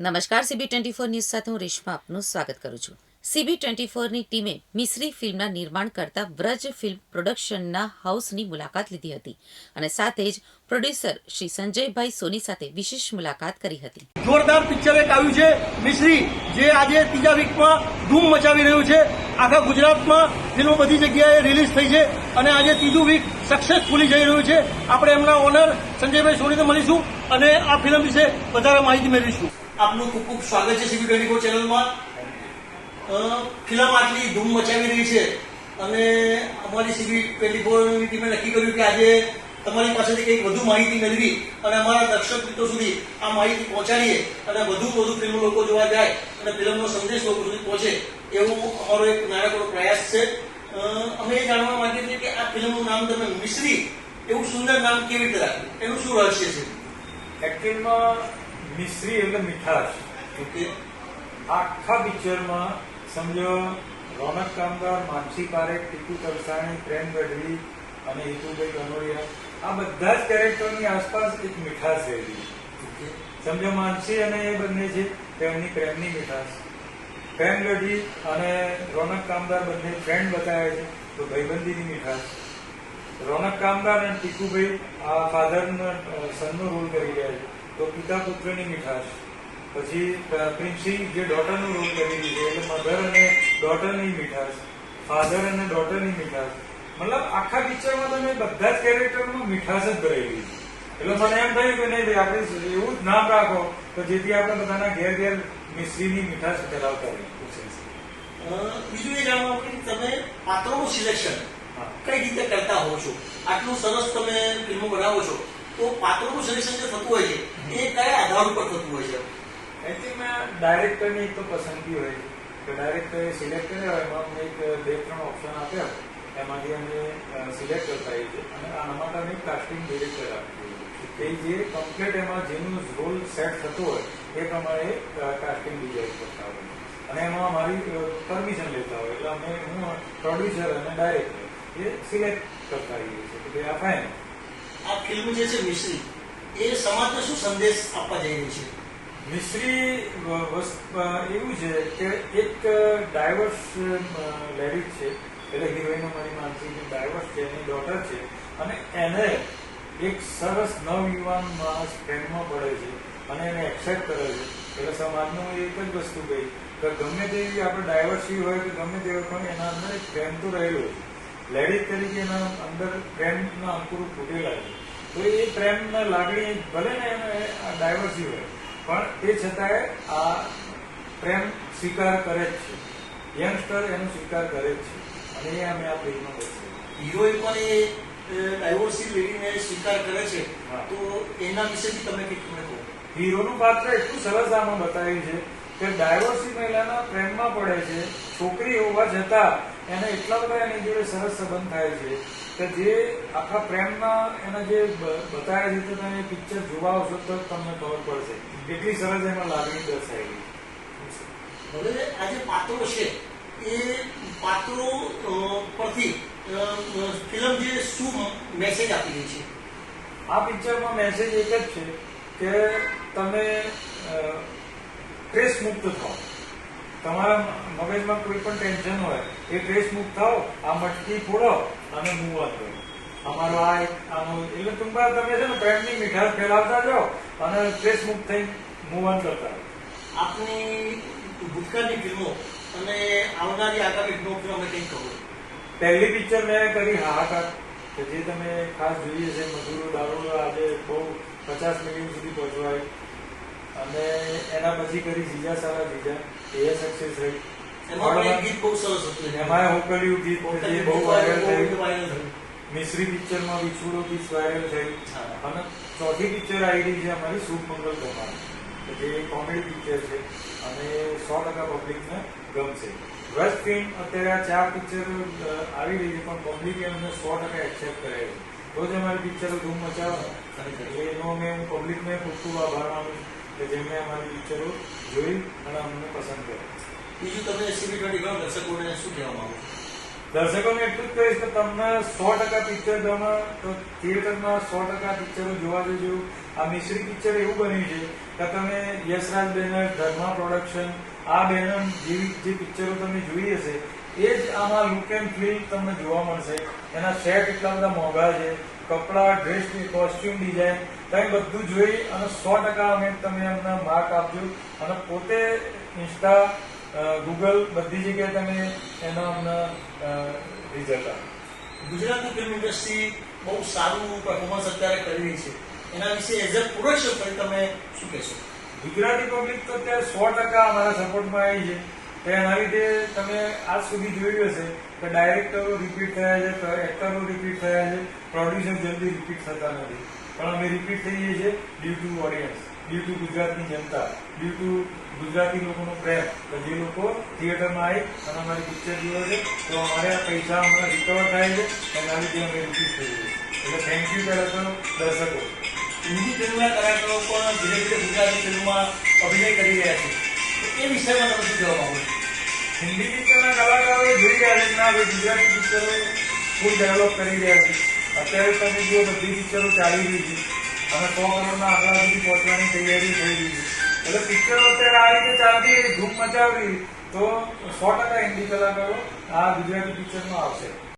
નમસ્કાર CB twenty four news સાથે હું રેશમા આપનું સ્વાગત કરું છું. સીબી ટ્વેન્ટી ફોરની ટીમે મિશ્રી ફિલ્મના નિર્માણ કરતા વ્રજ ફિલ્મ પ્રોડક્શનના હાઉસની મુલાકાત લીધી હતી અને સાથે જ પ્રોડ્યુસર શ્રી સંજયભાઈ સોની સાથે વિશેષ મુલાકાત કરી હતી. જોરદાર પિક્ચર એક આવ્યું છે મિશ્રી, જે આજે ત્રીજા વીકમાં ધૂમ મચાવી રહ્યું છે. આખા ગુજરાતમાં ફિલ્મો બધી જગ્યાએ રિલીઝ થઈ છે અને આજે ત્રીજું વીક સક્સેસફુલી જઈ રહ્યું છે. આપણે એમના ઓનર સંજયભાઈ સોનીને મળીશું અને આ ફિલ્મ વિશે વધારે માહિતી મેળવીશું. આપનું ખૂબ ખૂબ સ્વાગત છે સીબી ટ્વેન્ટી ચેનલમાં. ફિલ્મ આટલી ધૂમ મચાવી રહી છે અને અમારી સીબી ટ્વેન્ટી ટીમે નક્કી કર્યું કે આજે તમારી પાસેથી કંઈક વધુ માહિતી મેળવી અને અમારા દર્શક મિત્રો સુધી આ માહિતી પહોંચાડીએ અને વધુ વધુ ફિલ્મ લોકો જોવા જાય અને ફિલ્મનો સંદેશ લોકો સુધી પહોંચે એવો અમારો એક નાનકડો પ્રયાસ છે. અમે એ જાણવા માંગીએ છીએ કે આ ફિલ્મનું નામ તમે મિશ્રી, એવું સુંદર નામ કેવી રીતે રાખ્યું? એનું શું રહસ્ય છે? એકચ્યુઅલમાં મિશ્રી એટલે મીઠાશ. ઓકે. આખા પિક્ચરમાં સમજો રોનક કામદાર માનસી પારેખ ટીકુ તરસાણી પ્રેમ ગઢવી અને હિતુભાઈ કનોડિયા આ બધા જ કેરેક્ટરની આસપાસ એક મીઠાશ રહેલી. સમજો માનસી અને એ બંને છે તેમની પ્રેમની મીઠાશ. પ્રેમ ગઢવી અને રોનક કામદાર બંને ફ્રેન્ડ બતાવે છે તો ભાઈબંધીની મીઠાશ. રોનક કામદાર અને ટીકુભાઈ આ ફાધરનો સનનો રોલ કરી રહ્યા છે. તો પિતા પુત્રની મીઠાશ. પછી પ્રિન્સી જે ડોટરનું રોલ કરી દીધું એટલે મધર અને ડોટરની મીઠાશ ફાધર અને ડોટરની મીઠાશ. મતલબ આખા પિક્ચરમાં તમે બધા જ કેરેક્ટરમાં મીઠાશ જ ભરેલી છે એટલે મને એમ થયું કે નહીં ભાઈ આપણે એવું જ નામ રાખો તો જેથી આપણે બધાના ઘેર ઘેર મિશ્રીની મીઠાશ ફેલાવતા રહીએ. બીજું એ જાણવા માંગ્યું કે તમે પાત્રોનું સિલેક્શન કઈ રીતે કરતા હો છો? આટલું સરસ તમે ફિલ્મો બનાવો છો. તો પાત્રોનું સિલેક્શન જે થતું હોય છે. એ કયા આધાર ઉપર થતું હોય છે. એકચ્યુઅલીમાં ડાયરેક્ટરની એક તો પસંદગી હોય છે. કે ડાયરેક્ટરે સિલેક્ટ કર્યા હોય, એમાં અમને એક, બે, ત્રણ ઓપ્શન આપ્યા. એમાંથી અમે સિલેક્ટ કરતા હોઈએ છીએ. અને આના માટે અમે કાસ્ટિંગ ડિરેક્ટર આપ્યું એ જે કમ્પ્લીટ એમાં જેનું રોલ સેટ થતો હોય, એ પ્રમાણે કાસ્ટિંગ ડિઝાઇન કરતા હોય. અને એમાં અમારી પરમિશન લેતા હોય. એટલે અમે, હું પ્રોડ્યુસર અને ડાયરેક્ટર, એ સિલેક્ટ કરતા હોઈએ છીએ. કે, આ ફાઇન આ ફિલ્મ જે છે, મિશ્રી, એ સમાજને શું સંદેશ આપવા જઈ રહી છે? મિશ્રી એવું છે કે એક ડાયવર્સ લેડીઝ છે, એટલે હિરોઈન અમારી માનસી ડાયવર્સ છે, એની ડોટર છે, અને એને એક સરસ નવયુવાન માણસ પ્રેમમાં પડે છે, અને એને એક્સેપ્ટ કરે છે, એટલે સમાજનું એક જ વસ્તુ કહી, કે ગમે તેવી આપણે ડાયવર્સી હોય કે ગમે તે પણ એના અંદર એક પ્રેમ તો રહેલો છે લેડીઝ તરીકે એના અંદર પ્રેમના અંકુરો ફૂટેલા છે. તો એ પ્રેમના લાગણી ભલે ને એને ડાયવર્સી હોય પણ તે છતાંય આ પ્રેમ સ્વીકાર કરે જ છે. યંગસ્ટર એનો સ્વીકાર કરે જ છે. અને એ અમે આ ફિલ્મમાં બતાવ્યું. હિરોઈન પણ એ ડાયવોર્સી લેડીને સ્વીકાર કરે છે. તો એના વિશેથી તમે કંઈક મને કહો. હીરોનું પાત્ર એટલું સરસ આમાં બતાવ્યું છે કે ડાયવર્સી મહિલાના પ્રેમમાં પડે છે. છોકરી હોવા છતાં એને એટલા બધા એની જોડે સરસ સંબંધ થાય છે કે જે આખા પ્રેમના એના જે બતાવ્યા છે તો તમે પિક્ચર જોવા આવશો તો તમને ખબર પડશે. એટલી સરસ એમાં લાગણી દર્શાવેલી હવે આ જે પાત્રો છે એ પાત્રો પરથી ફિલ્મ જે શું મેસેજ આપી રહી છે? આ પિક્ચરમાં મેસેજ એક જ છે કે તમે સ્ટ્રેસ મુક્ત થાઓ. તમારા મગજમાં કોઈ પણ ટેન્શન હોય એ ટ્રેસ મુક્ત થાઓ આ મટકી ફોડો અને મૂવ કરો. અમારો આ આનો એટલે ટૂંકમાં તમે છે ને પ્રેમની મીઠાશ ફેલાવતા જાઓ અને સ્ટ્રેસ મુક્ત થઈ મૂવ ઓન કરતા આપની ભૂતકાળની ફિલ્મો અને આવનારી આગામી ફિલ્મો ફિલ્મ અમે કંઈક કહો? પહેલી પિક્ચર મેં કરી હાહાકાર. કે જે તમે ખાસ જોઈએ છે મજૂરો દારૂડો આજે બહુ પચાસ મિલિયન સુધી પહોંચવાય. અને એના પછી કરી જીજા સારા જીજા એ સક્સેસ રહી. એમાં પણ એક ગીત બહુ સરસ હતું. એમાં હોકલિયું ગીત જે બહુ વાયરલ થયું. મિશ્રી પિક્ચરમાં વિછુડો ગીત વાયરલ થયું અને ચોથી પિક્ચર આવી રહી છે અમારી શુભ મંગલ કમાલ જે કોમેડી પિક્ચર છે. અને સો ટકા પબ્લિકને ગમશે. વેસ્ટ ફિલ્મ અત્યારે આ ચાર પિક્ચર આવી રહી છે પણ પબ્લિકે અમને સો ટકા એક્સેપ્ટ કરે છે. તો જ અમારી પિક્ચરો ધૂમ મચાવે એનો મેં હું પબ્લિકને ખૂબ આભાર માનું છું. કે જેમણે અમારી પિક્ચરો જોઈ અને અમને પસંદ કરી. બીજું તમે સીબી ટ્વેન્ટી દર્શકોને શું કહેવા માંગો દર્શકોને એટલું જ કહીશ કે તમને સો ટકા પિક્ચર ગમે તો થિયેટરમાં સો ટકા પિક્ચરો જોવા જજો આ મિશ્રી પિક્ચર એવું બન્યું છે કે તમે યશરાજ બેનર ધર્મા પ્રોડક્શન આ બેનર જેવી જે પિક્ચરો તમે જોઈ હશે એ જ આમાં લુક એન્ડ ફીલ તમને જોવા મળશે. એના સેટ એટલા બધા મોંઘા છે કપડા ડ્રેસ કોસ્ટ્યુમ ડિઝાઇન તમે બધું જોઈ અને સો ટકા અમે તમે અમને માર્ક આપજો. અને પોતે ઇન્સ્ટા ગૂગલ બધી જગ્યાએ તમે એનો અમને રિઝલ્ટ આપો. ગુજરાતની ફિલ્મ ઇન્ડસ્ટ્રી બહુ સારું પરફોર્મન્સ અત્યારે કરી રહી છે. એના વિશે એઝ અ પ્રોડક્શન પર તમે શું કહેશો? ગુજરાતી પબ્લિક તો અત્યારે સો ટકા અમારા સપોર્ટમાં આવી છે. તો એના લીધે તમે આજ સુધી જોયું હશે કે ડાયરેક્ટરો રિપીટ થયા છે એક્ટરો રિપીટ થયા છે પ્રોડ્યુસર જલ્દી રિપીટ થતા નથી. પણ અમે રિપીટ થઈએ છીએ due to audience due to ગુજરાતની જનતા ડ્યુ ટુ ગુજરાતી લોકોનો પ્રેમ તો જે લોકો થિયેટરમાં આવી અને અમારી પિક્ચર જુએ છે, તો અમારે આ પૈસા હમણાં રિકવર થાય છે, એના લીધે અમે રિપીટ થઈએ એટલે થેન્ક યુ પહેલાં દર્શકો. હિન્દી ફિલ્મના કલાકારો પણ ધીરે ધીરે ગુજરાતી ફિલ્મમાં અભિનય કરી રહ્યા છે. એ વિષયમાં તમે શું કહેવા હિન્દી પિક્ચરના કલાકારો જોઈ રહ્યા છે. ના ભાઈ ગુજરાતી પિક્ચરો ફૂલ ડેવલપ કરી રહ્યા છે. અત્યારે તમે જુઓ બધી પિક્ચરો ચાલી રહી છે. અને સો કરોડના આંકડા સુધી પહોંચવાની તૈયારી થઈ રહી છે. એટલે પિક્ચરો અત્યારે આ રીતે ચાલતી હોય, ધૂમ મચાવી તો સો ટકા હિન્દી કલાકારો આ ગુજરાતી પિક્ચરમાં આવશે.